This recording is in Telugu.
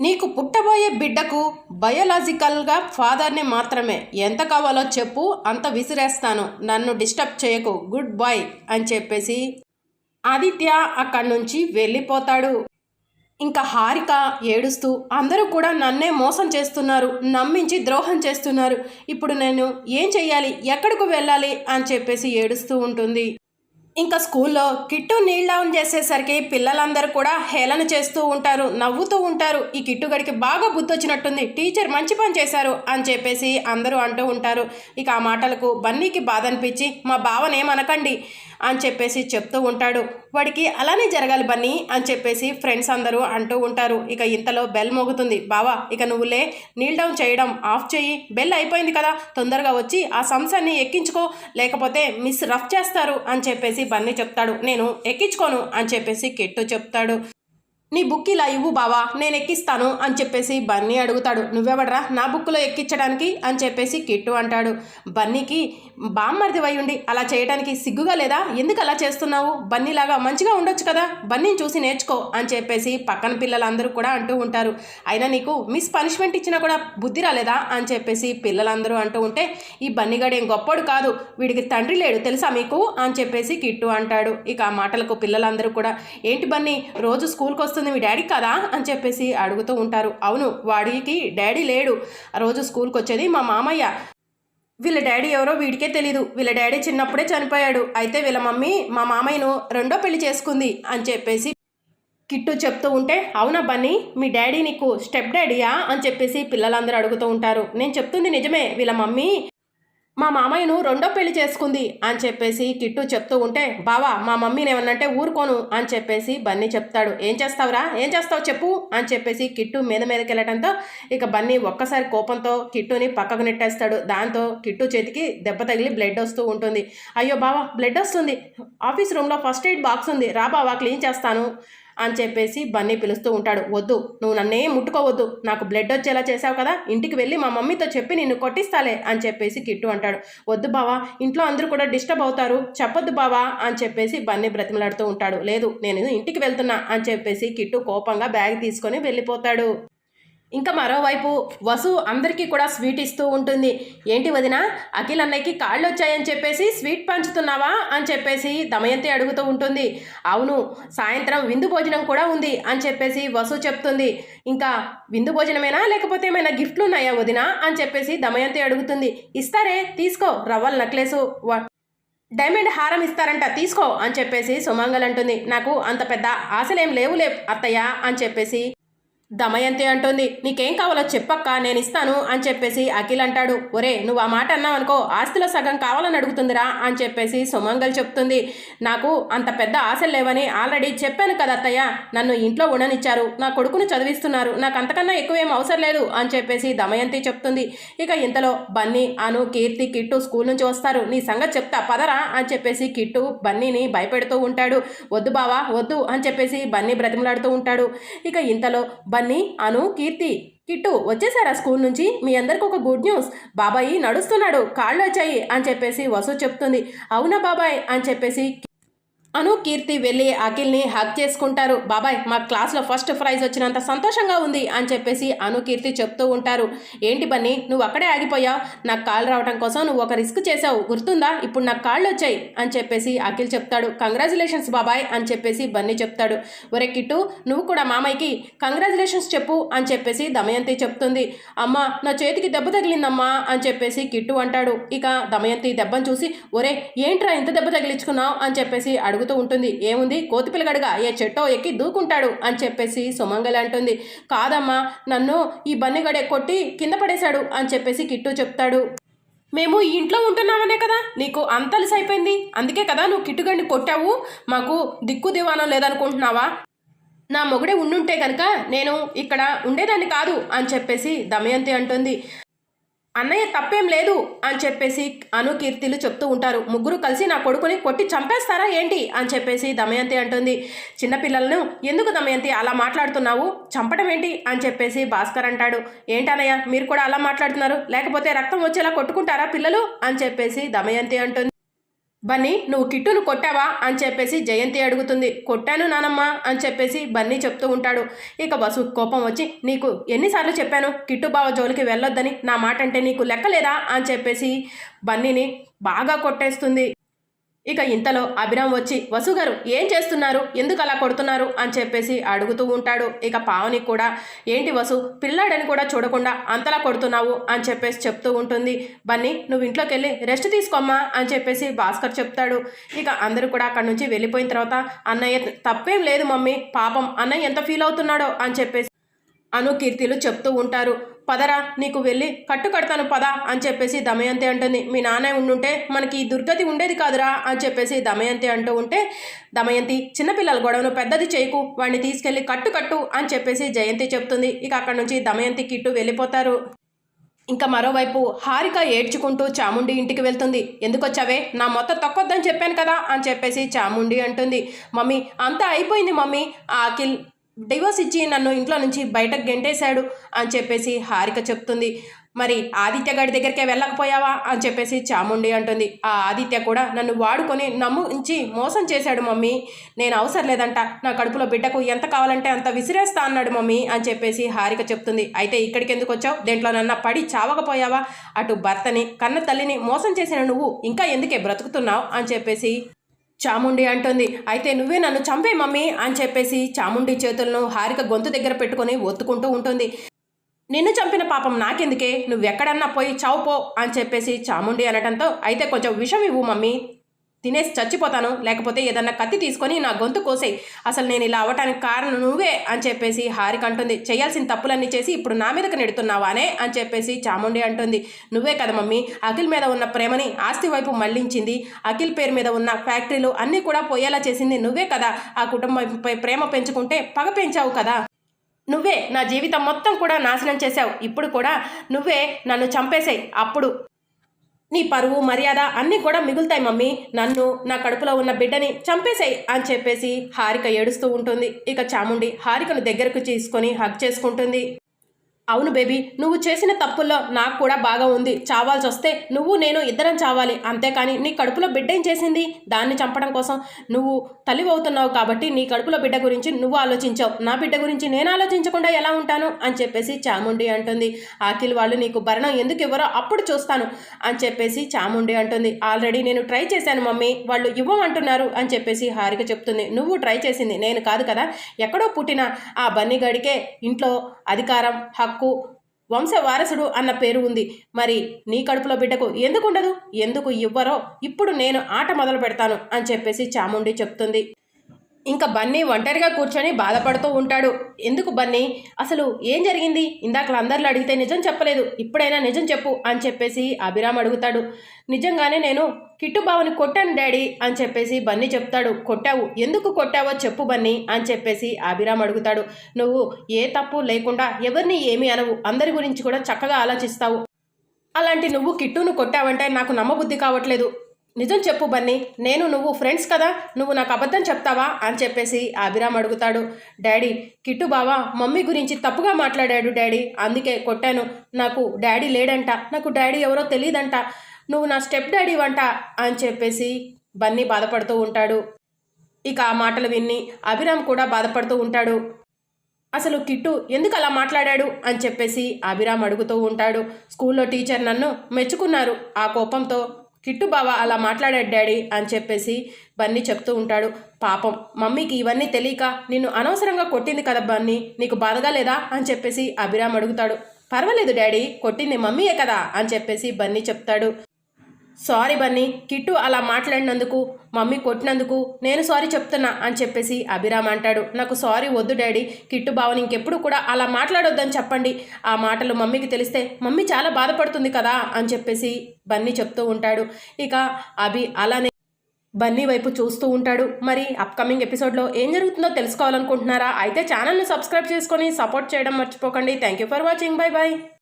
నీకు పుట్టబోయే బిడ్డకు బయోలాజికల్గా ఫాదర్ని మాత్రమే. ఎంత కావాలో చెప్పు అంత విసిరేస్తాను. నన్ను డిస్టర్బ్ చేయకు. గుడ్ బాయ్ అని చెప్పేసి ఆదిత్య అక్కడి నుంచి వెళ్ళిపోతాడు. ఇంకా హారిక ఏడుస్తూ అందరూ కూడా నన్నే మోసం చేస్తున్నారు. నమ్మించి ద్రోహం చేస్తున్నారు. ఇప్పుడు నేను ఏం చెయ్యాలి? ఎక్కడికి వెళ్ళాలి? అని చెప్పేసి ఏడుస్తూ ఉంటుంది. ఇంకా స్కూల్లో కిట్టు నీళ్ళ డౌన్ చేసేసరికి పిల్లలందరూ కూడా హేళన చేస్తూ ఉంటారు నవ్వుతూ ఉంటారు. ఈ కిట్టుగడికి బాగా బుద్ధి వచ్చినట్టుంది టీచర్ మంచి పని చేశారు అని చెప్పేసి అందరూ అంటూ ఉంటారు. ఇక ఆ మాటలకు బన్నీకి బాధ అనిపించి మా బావనేమనకండి అని చెప్పేసి చెప్తూ ఉంటాడు. వాడికి అలానే జరగాలి బన్నీ అని చెప్పేసి ఫ్రెండ్స్ అందరూ అంటూ ఉంటారు. ఇక ఇంతలో బెల్ మోగుతుంది. బావా ఇక నువ్వులే నీల్ డౌన్ చేయడం ఆఫ్ చెయ్యి. బెల్ అయిపోయింది కదా తొందరగా వచ్చి ఆ సంసాన్ని ఎక్కించుకో. లేకపోతే మిస్ రఫ్ చేస్తారు అని చెప్పేసి బన్నీ చెప్తాడు. నేను ఎక్కించుకోను అని చెప్పేసి కిట్టు చెప్తాడు. నీ బుక్ ఇలా ఇవ్వు బావా నేను ఎక్కిస్తాను అని చెప్పేసి బన్నీ అడుగుతాడు. నువ్వెవడరా? నా బుక్లో ఎక్కించడానికి అని చెప్పేసి కిట్టు అంటాడు. బన్నీకి బామ్మర్ది వై ఉండి అలా చేయడానికి సిగ్గుగా లేదా? ఎందుకు అలా చేస్తున్నావు? బన్నీలాగా మంచిగా ఉండొచ్చు కదా? బన్నీని చూసి నేర్చుకో అని చెప్పేసి పక్కన పిల్లలందరూ కూడా అంటూ ఉంటారు. అయినా నీకు మిస్ పనిష్మెంట్ ఇచ్చినా కూడా బుద్ధి రాలేదా? అని చెప్పేసి పిల్లలందరూ అంటూ ఉంటే ఈ బన్నీగాడు ఏం గొప్పోడు కాదు. వీడికి తండ్రి లేడు తెలుసా మీకు? అని చెప్పేసి కిట్టు అంటాడు. ఇక ఆ మాటలకు పిల్లలందరూ కూడా ఏంటి బన్నీ రోజు స్కూల్కి వస్తుంది మీ డాడీ కదా అని చెప్పేసి అడుగుతూ ఉంటారు. అవును వాడికి డాడీ లేడు. ఆ రోజు స్కూల్కి వచ్చేది మా మామయ్య. వీళ్ళ డాడీ ఎవరో వీడికే తెలీదు. వీళ్ళ డాడీ చిన్నప్పుడే చనిపోయాడు. అయితే వీళ్ళ మమ్మీ మా మామయ్యను రెండో పెళ్ళి చేసుకుంది అని చెప్పేసి కిట్టు చెప్తూ ఉంటే అవునా బన్నీ మీ డాడీ నీకు స్టెప్ డాడీయా అని చెప్పేసి పిల్లలందరూ అడుగుతూ ఉంటారు. నేను చెప్తుంది నిజమే వీళ్ళ మమ్మీ మా మామయ్యను రెండో పెళ్ళి చేసుకుంది అని చెప్పేసి కిట్టు చెప్తూ ఉంటే బావా మా మమ్మీని ఏమన్నంటే ఊరుకోను అని చెప్పేసి బన్నీ చెప్తాడు. ఏం చేస్తావురా? ఏం చేస్తావు చెప్పు అని చెప్పేసి కిట్టు మీద మీదకి వెళ్ళడంతో ఇక బన్నీ ఒక్కసారి కోపంతో కిట్టుని పక్కకు నెట్టేస్తాడు. దాంతో కిట్టు చేతికి దెబ్బ తగిలి బ్లడ్ వస్తూ ఉంటుంది. అయ్యో బావా బ్లడ్ వస్తుంది. ఆఫీస్ రూమ్లో ఫస్ట్ ఎయిడ్ బాక్స్ ఉంది. రా బావా క్లీన్ చేస్తాను అని చెప్పేసి బన్నీ పిలుస్తూ ఉంటాడు. వద్దు నువ్వు నన్నే ముట్టుకోవద్దు. నాకు బ్లడ్ వచ్చేలా చేసావు కదా. ఇంటికి వెళ్ళి మా మమ్మీతో చెప్పి నిన్ను కొట్టిస్తాలే అని చెప్పేసి కిట్టు అంటాడు. వద్దు బావా ఇంట్లో అందరూ కూడా డిస్టర్బ్ అవుతారు. చెప్పొద్దు బావా అని చెప్పేసి బన్నీ బ్రతిమలాడుతూ ఉంటాడు. లేదు నేను ఇంటికి వెళ్తున్నా అని చెప్పేసి కిట్టు కోపంగా బ్యాగ్ తీసుకొని వెళ్ళిపోతాడు. ఇంకా మరోవైపు వసు అందరికీ కూడా స్వీట్ ఇస్తూ ఉంటుంది. ఏంటి వదిన? అఖిల్ అన్నయ్యకి కాళ్ళు వచ్చాయని చెప్పేసి స్వీట్ పంచుతున్నావా? అని చెప్పేసి దమయంతి అడుగుతూ ఉంటుంది. అవును సాయంత్రం విందు భోజనం కూడా ఉంది అని చెప్పేసి వసు చెప్తుంది. ఇంకా విందు భోజనమేనా? లేకపోతే ఏమైనా గిఫ్ట్లు ఉన్నాయా వదిన? అని చెప్పేసి దమయంతి అడుగుతుంది. ఇస్తారే తీసుకో రవ్వల నక్లెసు వ- డైమండ్ హారం ఇస్తారంట తీసుకో అని చెప్పేసి సుమంగల్ అంటుంది. నాకు అంత పెద్ద ఆశలేం లేవులే అత్తయ్య అని చెప్పేసి దమయంతి అంటుంది నీకేం కావాలో చెప్పక్క నేను ఇస్తాను అని చెప్పేసి అఖిల్ అంటాడు. ఒరే నువ్వు ఆ మాట అన్నావు అనుకో ఆస్తిలో సగం కావాలని అడుగుతుందిరా అని చెప్పేసి సుమంగల్ చెప్తుంది. నాకు అంత పెద్ద ఆశలు లేవని ఆల్రెడీ చెప్పాను కదా అత్తయ్య నన్ను ఇంట్లో ఉండనిచ్చారు నా కొడుకును చదివిస్తున్నారు నాకు అంతకన్నా ఎక్కువేం అవసరం లేదు అని చెప్పేసి దమయంతి చెప్తుంది. ఇక ఇంతలో బన్నీ అను కీర్తి కిట్టు స్కూల్ నుంచి వస్తారు. నీ సంగతి చెప్తా పదరా అని చెప్పేసి కిట్టు బన్నీని భయపెడుతూ ఉంటాడు. వద్దు బావా వద్దు అని చెప్పేసి బన్నీ బ్రతిమలాడుతూ ఉంటాడు. ఇక ఇంతలో బన్నీ అను కీర్తి కిట్టు వచ్చేసారా స్కూల్ నుంచి? మీ అందరికి ఒక గుడ్ న్యూస్. బాబాయి నడుస్తున్నాడు. కాళ్ళు వచ్చాయి అని చెప్పేసి వసు చెప్తుంది. అవునా బాబాయ్ అని చెప్పేసి అను కీర్తి వెళ్ళి అఖిల్ని హక్ చేసుకుంటారు. బాబాయ్ మా క్లాస్లో ఫస్ట్ ప్రైజ్ వచ్చినంత సంతోషంగా ఉంది అని చెప్పేసి అను కీర్తి చెప్తూ ఉంటారు. ఏంటి బన్నీ నువ్వు అక్కడే ఆగిపోయావు. నాకు కాల్ రావడం కోసం నువ్వు ఒక రిస్క్ చేసావు గుర్తుందా? ఇప్పుడు నాకు కాళ్ళు వచ్చాయి అని చెప్పేసి అఖిల్ చెప్తాడు. కంగ్రాచులేషన్స్ బాబాయ్ అని చెప్పేసి బన్నీ చెప్తాడు. ఒరే కిట్టు నువ్వు కూడా మామయ్యకి కంగ్రాచులేషన్స్ చెప్పు అని చెప్పేసి దమయంతి చెప్తుంది. అమ్మ నా చేతికి దెబ్బ తగిలిందమ్మా అని చెప్పేసి కిట్టు అంటాడు. ఇక దమయంతి దెబ్బను చూసి ఒరే ఏంట్రా ఇంత దెబ్బ తగిలించుకున్నావు అని చెప్పేసి అడుగుతూ ఉంటుంది. ఏముంది? కోతి పిల్లగడగా ఏ చెట్టో ఎక్కి దూకుంటాడు అని చెప్పేసి సుమంగలి అంటుంది. కాదమ్మా నన్ను ఈ బన్నిగడే కొట్టి కింద పడేశాడు అని చెప్పేసి కిట్టు చెప్తాడు. మేము ఈ ఇంట్లో ఉంటున్నామనే కదా? నీకు అంత అలసి అందుకే కదా నువ్వు కిట్టుగడిని కొట్టావు? మాకు దిక్కు దివానం లేదనుకుంటున్నావా? నా మొగుడే ఉండుంటే కనుక నేను ఇక్కడ ఉండేదాన్ని కాదు అని చెప్పేసి దమయంతి అంటుంది. అన్నయ్య తప్పేం లేదు అని చెప్పేసి అనుకీర్తిలు చెప్తూ ఉంటారు. ముగ్గురు కలిసి నా కొడుకుని కొట్టి చంపేస్తారా ఏంటి? అని చెప్పేసి దమయంతి అంటుంది. చిన్నపిల్లలను ఎందుకు దమయంతి అలా మాట్లాడుతున్నావు? చంపడం ఏంటి? అని చెప్పేసి భాస్కర్ అంటాడు. ఏంటన్నయ్య మీరు కూడా అలా మాట్లాడుతున్నారు? లేకపోతే రక్తం వచ్చేలా కొట్టుకుంటారా పిల్లలు? అని చెప్పేసి దమయంతి అంటుంది. బన్నీ నువ్వు కిట్టును కొట్టావా? అని చెప్పేసి జయంతి అడుగుతుంది. కొట్టాను నానమ్మ అని చెప్పేసి బన్నీ చెప్తూ ఉంటాడు. ఇక వసు కోపం వచ్చి నీకు ఎన్నిసార్లు చెప్పాను కిట్టు బావ జోలికి వెళ్ళొద్దని నా మాట అంటే నీకు లెక్కలేదా? అని చెప్పేసి బన్నీని బాగా కొట్టేస్తుంది. ఇక ఇంతలో అభిరామ్ వచ్చి వసు గారు ఏం చేస్తున్నారు? ఎందుకు అలా కొడుతున్నారు? అని చెప్పేసి అడుగుతూ ఉంటాడు. ఇక పావని కూడా ఏంటి వసు పిల్లాడని కూడా చూడకుండా అంతలా కొడుతున్నావు? అని చెప్పేసి చెప్తూ ఉంటుంది. బన్నీ నువ్వు ఇంట్లోకి వెళ్ళి రెస్ట్ తీసుకోమ్మా అని చెప్పేసి భాస్కర్ చెప్తాడు. ఇక అందరూ కూడా అక్కడి నుంచి వెళ్ళిపోయిన తర్వాత అన్నయ్య తప్పేం లేదు మమ్మీ పాపం అన్నయ్య ఎంత ఫీల్ అవుతున్నాడో అని చెప్పేసి అను కీర్తిలు చెప్తూ ఉంటారు. పదరా నీకు వెళ్ళి కట్టు కడతాను పద అని చెప్పేసి దమయంతి అంటుంది. మీ నాన్న ఉండుంటే మనకి ఈ దుర్గతి ఉండేది కాదురా అని చెప్పేసి దమయంతి అంటూ ఉంటే దమయంతి చిన్నపిల్లల గొడవను పెద్దది చేయకు. వాడిని తీసుకెళ్ళి కట్టు కట్టు అని చెప్పేసి జయంతి చెప్తుంది. ఇక అక్కడి నుంచి దమయంతి కిట్టు వెళ్ళిపోతారు. ఇంకా మరోవైపు హారిక ఏడ్చుకుంటూ చాముండి ఇంటికి వెళ్తుంది. ఎందుకొచ్చావే? నా మొత్తం తక్కువద్దని చెప్పాను కదా అని చెప్పేసి చాముండి అంటుంది. మమ్మీ అంతా అయిపోయింది మమ్మీ ఆ అఖిల్ డివోర్స్ ఇచ్చి నన్ను ఇంట్లో నుంచి బయటకు గెంటేశాడు అని చెప్పేసి హారిక చెప్తుంది. మరి ఆదిత్య గారి దగ్గరికే వెళ్ళకపోయావా అని చెప్పేసి చాముండి అంటుంది. ఆ ఆదిత్య కూడా నన్ను వాడుకొని నమ్ముంచి మోసం చేశాడు మమ్మీ. నేను అవసరం లేదంట. నా కడుపులో బిడ్డకు ఎంత కావాలంటే అంత విసిరేస్తా అన్నాడు మమ్మీ అని చెప్పేసి హారిక చెప్తుంది. అయితే ఇక్కడికి ఎందుకు వచ్చావు? దేంట్లో నన్న పడి చావకపోయావా? అటు భర్తని కన్న తల్లిని మోసం చేసిన నువ్వు ఇంకా ఎందుకే బ్రతుకుతున్నావు? అని చెప్పేసి చాముండి అంటుంది. అయితే నువ్వే నన్ను చంపే మమ్మీ అని చెప్పేసి చాముండి చేతులను హారిక గొంతు దగ్గర పెట్టుకొని ఒత్తుకుంటూ ఉంటుంది. నిన్ను చంపిన పాపం నాకెందుకే? నువ్వెక్కడన్నా పోయి చావుపో అని చెప్పేసి చాముండి అనటంతో అయితే కొంచెం విషం ఇవ్వు మమ్మీ. తినేసి చచ్చిపోతాను. లేకపోతే ఏదన్నా కత్తి తీసుకొని నా గొంతు కోసేయి. అసలు నేను ఇలా అవ్వటానికి కారణం నువ్వే అని చెప్పేసి హారిక అంటుంది. చేయాల్సిన తప్పులన్నీ చేసి ఇప్పుడు నా మీదకి నెడుతున్నావానే అని చెప్పేసి చాముండి అంటుంది. నువ్వే కదా మమ్మీ అఖిల్ మీద ఉన్న ప్రేమని ఆస్తి వైపు మళ్ళించింది అఖిల్ పేరు మీద ఉన్న ఫ్యాక్టరీలు అన్నీ కూడా పోయేలా చేసింది నువ్వే కదా. ఆ కుటుంబంపై ప్రేమ పెంచుకుంటే పగ పెంచావు కదా. నువ్వే నా జీవితం మొత్తం కూడా నాశనం చేశావు. ఇప్పుడు కూడా నువ్వే నన్ను చంపేసాయి. అప్పుడు నీ పరువు మర్యాద అన్నీ కూడా మిగులుతాయి మమ్మీ. నన్ను నా కడుపులో ఉన్న బిడ్డని చంపేసాయి అని చెప్పేసి హారిక ఏడుస్తూ ఉంటుంది. ఇక చాముండి హారికను దగ్గరకు తీసుకొని హక్ చేసుకుంటుంది. అవును బేబీ నువ్వు చేసిన తప్పుల్లో నాకు కూడా బాగా ఉంది. చావాల్సి వస్తే నువ్వు నేను ఇద్దరం చావాలి. అంతేకాని నీ కడుపులో బిడ్డ ఏం చేసింది? దాన్ని చంపడం కోసం. నువ్వు తల్లి అవుతున్నావు కాబట్టి నీ కడుపులో బిడ్డ గురించి నువ్వు ఆలోచించావు. నా బిడ్డ గురించి నేను ఆలోచించకుండా ఎలా ఉంటాను? అని చెప్పేసి చాముండి అంటుంది. ఆకిల్ వాళ్ళు నీకు భరణం ఎందుకు ఇవ్వరో అప్పుడు చూస్తాను అని చెప్పేసి చాముండి అంటుంది. ఆల్రెడీ నేను ట్రై చేశాను మమ్మీ. వాళ్ళు ఇవ్వమంటున్నారు అని చెప్పేసి హారిక చెప్తుంది. నువ్వు ట్రై చేసింది నేను కాదు కదా. ఎక్కడో పుట్టిన ఆ బన్నిగడికే ఇంట్లో అధికారం హక్కు వంశ వారసుడు అన్న పేరు ఉంది. మరి నీ కడుపులో బిడ్డకు ఎందుకు ఉండదు ఎందుకు ఇవ్వరో? ఇప్పుడు నేను ఆట మొదలు పెడతాను అని చెప్పేసి చాముండి చెప్తుంది. ఇంకా బన్నీ ఒంటరిగా కూర్చొని బాధపడుతూ ఉంటాడు. ఎందుకు బన్నీ? అసలు ఏం జరిగింది? ఇందాక అందరిలో అడిగితే నిజం చెప్పలేదు. ఇప్పుడైనా నిజం చెప్పు అని చెప్పేసి అభిరామ్ అడుగుతాడు. నిజంగానే నేను కిట్టుబావని కొట్టాను డాడీ అని చెప్పేసి బన్నీ చెప్తాడు. కొట్టావు. ఎందుకు కొట్టావో చెప్పు బన్నీ అని చెప్పేసి అభిరామ్ అడుగుతాడు. నువ్వు ఏ తప్పు లేకుండా ఎవరిని ఏమి అనవు. అందరి గురించి కూడా చక్కగా ఆలోచిస్తావు. అలాంటి నువ్వు కిట్టును కొట్టావంటే నాకు నమ్మబుద్ధి కావట్లేదు. నిజం చెప్పు బన్నీ నేను నువ్వు ఫ్రెండ్స్ కదా నువ్వు నాకు అబద్ధం చెప్తావా? అని చెప్పేసి అభిరామ్ అడుగుతాడు. డాడీ కిట్టు బావా మమ్మీ గురించి తప్పుగా మాట్లాడాడు డాడీ. అందుకే కొట్టాను. నాకు డాడీ లేడంట. నాకు డాడీ ఎవరో తెలియదంట నువ్వు నా స్టెప్ డాడీ వంట అని చెప్పేసి బన్నీ బాధపడుతూ ఉంటాడు. ఇక ఆ మాటలు విన్ని అభిరామ్ కూడా బాధపడుతూ ఉంటాడు. అసలు కిట్టు ఎందుకు అలా మాట్లాడాడు? అని చెప్పేసి అభిరామ్ అడుగుతూ ఉంటాడు. స్కూల్లో టీచర్ నన్ను మెచ్చుకున్నారు. ఆ కోపంతో కిట్టు బావ అలా మాట్లాడాడు డాడీ అని చెప్పేసి బన్నీ చెప్తూ ఉంటాడు. పాపం మమ్మీకి ఇవన్నీ తెలియక నిన్ను అనవసరంగా కొట్టింది కదా బన్నీ నీకు బాధగా లేదా అని చెప్పేసి అభిరామ్ అడుగుతాడు. పర్వాలేదు డాడీ కొట్టింది మమ్మీయే కదా అని చెప్పేసి బన్నీ చెప్తాడు. సారీ బన్నీ కిట్టు అలా మాట్లాడినందుకు మమ్మీ కొట్టినందుకు నేను సారీ చెప్తున్నా అని చెప్పేసి అభిరామ్ అంటాడు. నాకు సారీ వద్దు డాడీ కిట్టు బావని ఇంకెప్పుడు కూడా అలా మాట్లాడొద్దని చెప్పండి. ఆ మాటలు మమ్మీకి తెలిస్తే మమ్మీ చాలా బాధపడుతుంది కదా అని చెప్పేసి బన్నీ చెప్తూ ఉంటాడు. ఇక అభి అలానే బన్నీ వైపు చూస్తూ ఉంటాడు. మరి అప్కమింగ్ ఎపిసోడ్లో ఏం జరుగుతుందో తెలుసుకోవాలనుకుంటున్నారా? అయితే ఛానల్ని సబ్స్క్రైబ్ చేసుకొని సపోర్ట్ చేయడం మర్చిపోకండి. Thank you for watching bye bye